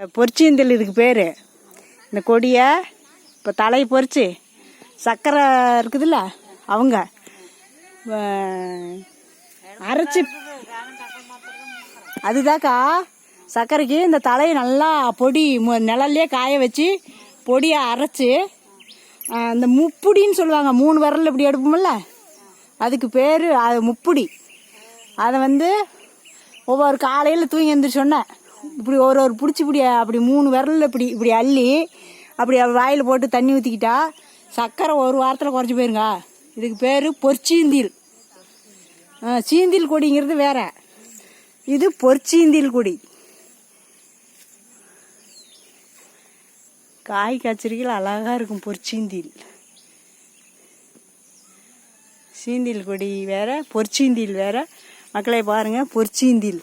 பொரிச்சீந்தல் இதுக்கு பேர். இந்த கொடியை இப்போ தலையை பொரிச்சு சர்க்கரை இருக்குதுல்ல அவங்க. அரைச்சி அதுதாக்கா சர்க்கரைக்கு இந்த தலையை நல்லா பொடி நிழல்லே காய வச்சு பொடியை அரைச்சி இந்த முப்புடின்னு சொல்லுவாங்க மூணு விரல் இப்படி எடுப்போம்ல அதுக்கு பேர் அது முப்புடி. அதை வந்து ஒவ்வொரு காலையில் தூங்கி எழுந்திரிச்சோன்னே இப்படி ஒரு ஒரு பிடிச்சி இப்படி அப்படி மூணு விரலில் இப்படி இப்படி அள்ளி அப்படி வாயில் போட்டு தண்ணி ஊற்றிக்கிட்டா சர்க்கரை ஒரு வாரத்தில் குறைஞ்சி போயிருங்க. இதுக்கு பேர் பொற்சீந்தில். சீந்தில் கொடிங்கிறது வேற. இது பொற்சீந்தில் கொடி. காய் காய்ச்சிருக்கையில் அழகாக இருக்கும் பொற்சீந்தில். சீந்தில் கொடி வேற பொற்சீந்தில் வேற. மக்களை பாருங்கள் பொற்சீந்தில்.